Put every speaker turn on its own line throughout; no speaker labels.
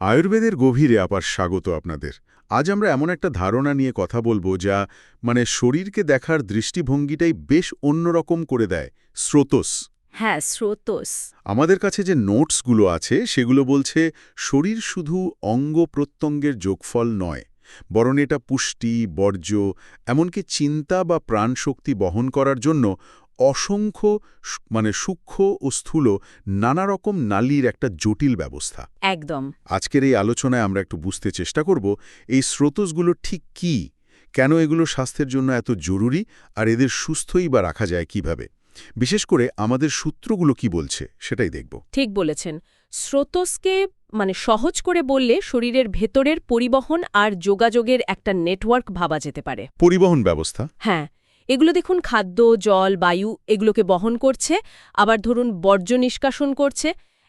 আয়ুর্বেদের গভীরে আবার স্বাগত আপনাদের। আজ আমরা এমন একটা ধারণা নিয়ে কথা বলব যা মানে শরীরকে দেখার দৃষ্টিভঙ্গিটাই বেশ অন্যরকম করে দেয় স্রোতস।
হ্যাঁ স্রোতস।
আমাদের কাছে যে নোটসগুলো আছে সেগুলো বলছে শরীর শুধু অঙ্গ প্রত্যঙ্গের যোগফল নয় বরং এটা পুষ্টি বর্জ্য এমনকি চিন্তা বা প্রাণশক্তি বহন করার জন্য অসংখ্য মানে সূক্ষ্ম ও স্থূল নানা রকম নালীর একটা জটিল ব্যবস্থা।
একদম।
আজকের এই আলোচনায় আমরা একটু বুঝতে চেষ্টা করব এই স্রোতসগুলো ঠিক কি? কেন এগুলো স্বাস্থ্যের জন্য এত জরুরি? আর এদের সুস্থই বা রাখা যায় কীভাবে? বিশেষ করে আমাদের সূত্রগুলো কি বলছে সেটাই দেখব।
ঠিক বলেছেন। স্রোতসকে মানে সহজ করে বললে শরীরের ভেতরের পরিবহন আর যোগাযোগের একটা নেটওয়ার্ক ভাবা যেতে পারে।
পরিবহন ব্যবস্থা?
হ্যাঁ। এগুলো দেখুন খাদ্য জল বায়ু এগুলোকে বহন করছে আবার ধরুন বর্জ্য নিষ্কাশন করছে।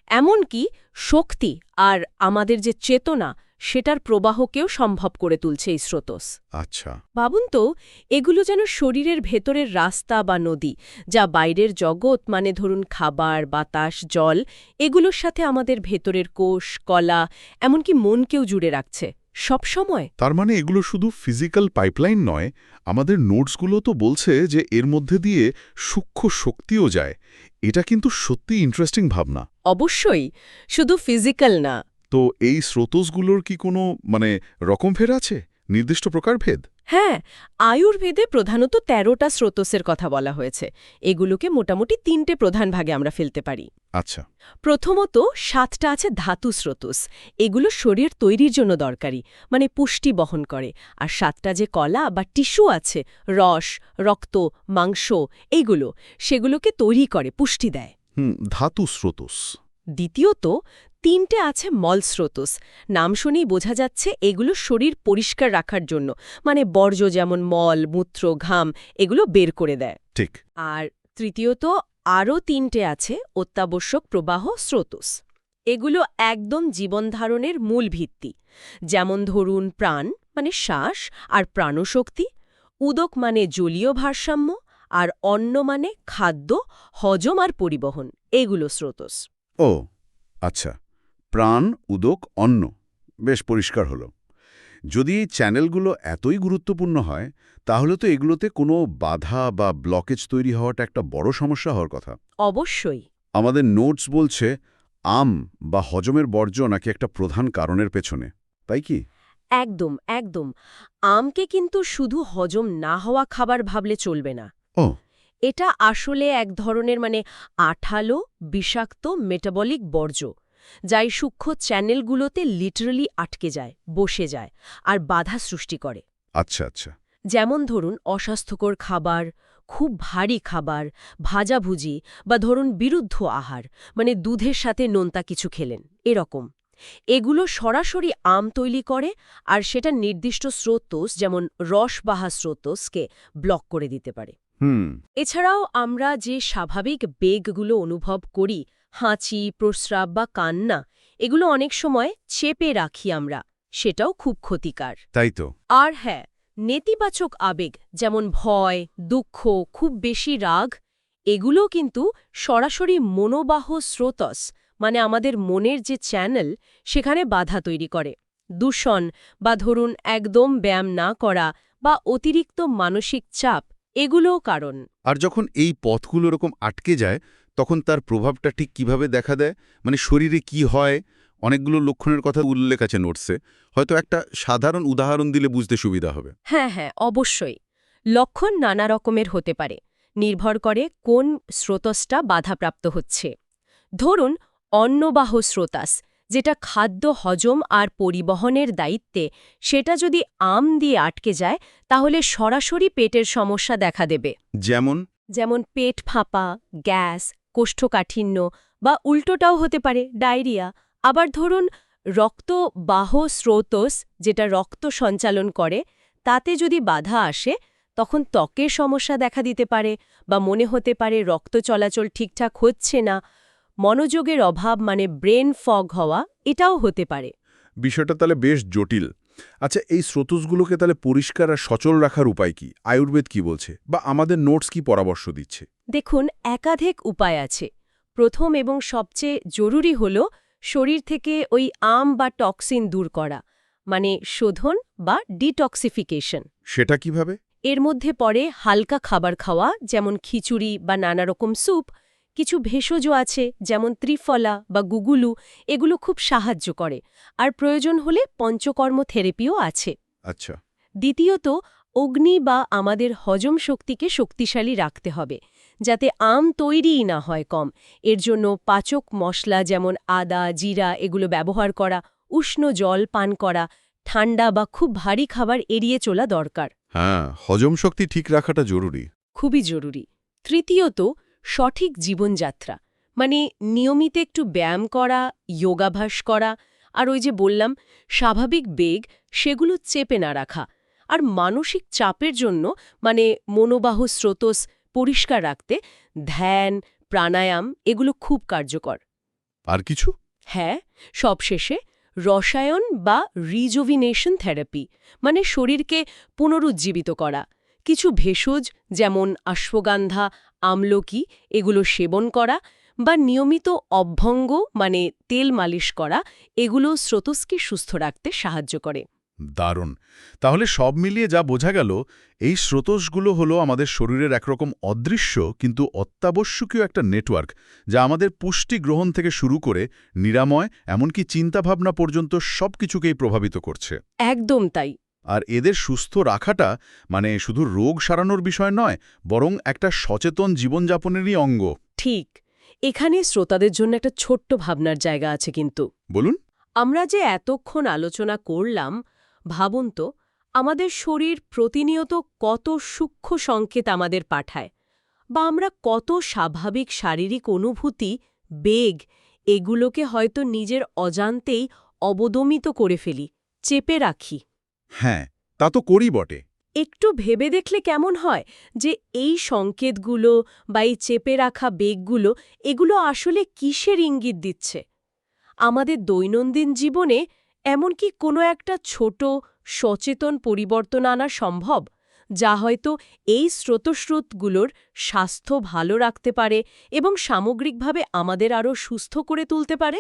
এমনকি শক্তি আর আমাদের যে চেতনা সেটার প্রবাহকেও সম্ভব করে তুলছে এই স্রোতস।
আচ্ছা।
ভাবুন তো এগুলো যেন শরীরের ভেতরের রাস্তা বা নদী যা বাইরের জগৎ মানে ধরুন খাবার বাতাস জল এগুলোর সাথে আমাদের ভেতরের কোষ কলা এমনকি মনকেও জুড়ে রাখছে। সব সময়।
তার মানে এগুলো শুধু ফিজিক্যাল পাইপলাইন নয় আমাদের নোটসগুলো তো বলছে যে এর মধ্যে দিয়ে সূক্ষ্ম শক্তিও যায়। এটা কিন্তু সত্যি ইন্টারেস্টিং ভাবনা।
অবশ্যই শুধু ফিজিক্যাল না।
তো এই স্রোতসগুলোর কি কোনো মানে রকম ফের আছে? নির্দিষ্ট প্রকারভেদ
হ্যাঁ আয়ুর্বেদে প্রধানত তেরোটা স্রোতসের কথা বলা হয়েছে। এগুলোকে মোটামুটি তিনটে প্রধান ভাগে আমরা ফেলতে পারি।
আচ্ছা।
প্রথমত সাতটা আছে ধাতু স্রোতস। এগুলো শরীর তৈরির জন্য দরকারি মানে পুষ্টি বহন করে। আর সাতটা যে কলা বা টিস্যু আছে রস রক্ত মাংস এইগুলো সেগুলোকে তৈরি করে পুষ্টি দেয়।
হুম ধাতু স্রোতস।
দ্বিতীয়ত তিনটে আছে মল স্রোতস। নাম শুনেই বোঝা যাচ্ছে এগুলো শরীর পরিষ্কার রাখার জন্য। মানে বর্জ্য যেমন মল মূত্র ঘাম এগুলো বের করে দেয়।
ঠিক।
আর তৃতীয়ত আরও তিনটে আছে অত্যাবশ্যক প্রবাহ স্রোতস। এগুলো একদম জীবনধারণের মূল ভিত্তি। যেমন ধরুন প্রাণ মানে শ্বাস আর প্রাণশক্তি। উদক মানে জলীয় ভারসাম্য আর অন্ন মানে খাদ্য হজম আর পরিবহন। এগুলো স্রোতস।
ও আচ্ছা। প্রাণ উদক অন্ন। বেশ পরিষ্কার হলো। যদি এই চ্যানেলগুলো এতই গুরুত্বপূর্ণ হয় তাহলে তো এগুলোতে কোনো বাধা বা ব্লকেজ তৈরি হওয়াটা একটা বড় সমস্যা হওয়ার কথা।
অবশ্যই।
আমাদের নোটস বলছে আম বা হজমের বর্জ্য নাকি একটা প্রধান কারণের পেছনে। তাই কি?
একদম একদম। আমকে কিন্তু শুধু হজম না হওয়া খাবার ভাবলে চলবে না।
ও।
এটা আসলে এক ধরনের মানে আঠালো বিষাক্ত মেটাবলিক বর্জ্য। যাই সূক্ষ্ম চ্যানেলগুলোতে লিটারালি আটকে যায় বসে যায় আর বাধা সৃষ্টি করে।
আচ্ছা আচ্ছা।
যেমন ধরুন অস্বাস্থ্যকর খাবার খুব ভারী খাবার ভাজাভুজি বা ধরুন বিরুদ্ধ আহার মানে দুধের সাথে নোনতা কিছু খেলেন এরকম। এগুলো সরাসরি আম তৈরি করে আর সেটা নির্দিষ্ট স্রোতস যেমন রসবাহা স্রোতসকে ব্লক করে দিতে পারে।
হুম।
এছাড়াও আমরা যে স্বাভাবিক বেগগুলো অনুভব করি হাঁচি প্রস্রাব বা কান্না এগুলো অনেক সময় চেপে রাখি আমরা সেটাও খুব ক্ষতিকার।
তাই তো।
আর হ্যাঁ নেতিবাচক আবেগ যেমন ভয় দুঃখ খুব বেশি রাগ এগুলো কিন্তু সরাসরি মনোবাহ স্রোতস মানে আমাদের মনের যে চ্যানেল সেখানে বাধা তৈরি করে। দূষণ বা ধরুন একদম ব্যায়াম না করা বা অতিরিক্ত মানসিক চাপ এগুলোও কারণ।
আর যখন এই পথগুলো এরকম আটকে যায় তখন তার প্রভাবটা ঠিক কীভাবে দেখা দেয়? মানে শরীরে কি হয়? অনেকগুলো লক্ষণের কথা উল্লেখ আছে নোটসে। হয়তো একটা সাধারণ উদাহরণ দিলে বুঝতে সুবিধা হবে।
হ্যাঁ হ্যাঁ অবশ্যই। লক্ষণ নানা রকমের হতে পারে। নির্ভর করে কোন স্রোতসটা বাধাপ্রাপ্ত হচ্ছে। ধরুন অন্নবাহ স্রোতাস যেটা খাদ্য হজম আর পরিবহনের দায়িত্বে সেটা যদি আম দিয়ে আটকে যায় তাহলে সরাসরি পেটের সমস্যা দেখা দেবে।
যেমন?
যেমন পেট ফাঁপা গ্যাস কোষ্ঠকাঠিন্য বা উল্টোটাও হতে পারে, ডায়রিয়া। আবার ধরুন রক্ত বাহ স্রোতস যেটা রক্ত সঞ্চালন করে, তাতে যদি বাধা আসে, তখন ত্বকের সমস্যা দেখা দিতে পারে বা মনে হতে পারে রক্ত চলাচল ঠিকঠাক হচ্ছে না, মনোযোগের অভাব মানে ব্রেন ফগ হওয়া, এটাও হতে পারে।
বিষয়টা তাহলে বেশ জটিল। আচ্ছা এই স্রোতসগুলোকে তাহলে পরিষ্কার আর সচল রাখার উপায় কি? আয়ুর্বেদ কি বলছে? বা আমাদের নোটস কি পরামর্শ দিচ্ছে?
দেখুন একাধিক উপায় আছে। প্রথম এবং সবচেয়ে জরুরি হল শরীর থেকে ওই আম বা টক্সিন দূর করা মানে শোধন বা ডিটক্সিফিকেশন।
সেটা কীভাবে?
এর মধ্যে পড়ে হালকা খাবার খাওয়া যেমন খিচুড়ি বা নানা রকম স্যুপ কিছু ভেষজ আছে যেমন ত্রিফলা বা গুগুলু এগুলো খুব সাহায্য করে। আর প্রয়োজন হলে পঞ্চকর্ম থেরাপিও আছে।
আচ্ছা।
দ্বিতীয়ত অগ্নি বা আমাদের হজম শক্তিকে শক্তিশালী রাখতে হবে যাতে আম তৈরিই না হয় কম। এর জন্য পাচক মশলা যেমন আদা জিরা এগুলো ব্যবহার করা উষ্ণ জল পান করা ঠান্ডা বা খুব ভারী খাবার এড়িয়ে চলা দরকার।
হ্যাঁ হজম শক্তি ঠিক রাখাটা জরুরি।
খুবই জরুরি। তৃতীয়ত সঠিক জীবনযাত্রা। মানে নিয়মিত একটু ব্যায়াম করা যোগাভ্যাস করা আর ওই যে বললাম স্বাভাবিক বেগ সেগুলো চেপে না রাখা। আর মানসিক চাপের জন্য মানে মনোবাহ স্রোতস পরিষ্কার রাখতে ধ্যান প্রাণায়াম এগুলো খুব কার্যকর।
আর কিছু?
হ্যাঁ সবশেষে রসায়ন বা রিজোভিনেশন থেরাপি মানে শরীরকে পুনরুজ্জীবিত করা। কিছু ভেষজ যেমন অশ্বগন্ধা আমলকি এগুলো সেবন করা বা নিয়মিত অভ্যঙ্গ মানে তেল মালিশ করা এগুলো স্রোতস্কে সুস্থ রাখতে সাহায্য করে।
দারুণ। তাহলে সব মিলিয়ে যা বোঝা গেল এই স্রোতসগুলো হলো আমাদের শরীরের একরকম অদৃশ্য কিন্তু অত্যাবশ্যকীয় একটা নেটওয়ার্ক যা আমাদের পুষ্টি গ্রহণ থেকে শুরু করে নিরাময় এমনকি চিন্তাভাবনা পর্যন্ত সব কিছুকেই প্রভাবিত করছে।
একদম তাই।
আর এদের সুস্থ রাখাটা মানে শুধু রোগ সারানোর বিষয় নয় বরং একটা সচেতন জীবনযাপনেরই অঙ্গ।
ঠিক। এখানে শ্রোতাদের জন্য একটা ছোট্ট ভাবনার জায়গা আছে কিন্তু।
বলুন।
আমরা যে এতক্ষণ আলোচনা করলাম ভাবুন তো আমাদের শরীর প্রতিনিয়ত কত সূক্ষ্ম সংকেত আমাদের পাঠায় বা আমরা কত স্বাভাবিক শারীরিক অনুভূতি বেগ এগুলোকে হয়তো নিজের অজান্তেই অবদমিত করে ফেলি চেপে রাখি।
হ্যাঁ তা তো করি বটে।
একটু ভেবে দেখলে কেমন হয় যে এই সংকেতগুলো বা এই চেপে রাখা বেগগুলো, এগুলো আসলে কিসের ইঙ্গিত দিচ্ছে? আমাদের দৈনন্দিন জীবনে এমনকি কোনো একটা ছোট সচেতন পরিবর্তন আনা সম্ভব, যা হয়তো এই স্রোতস্রোতগুলোর স্বাস্থ্য ভালো রাখতে পারে এবং সামগ্রিকভাবে আমাদের আরও সুস্থ করে তুলতে পারে?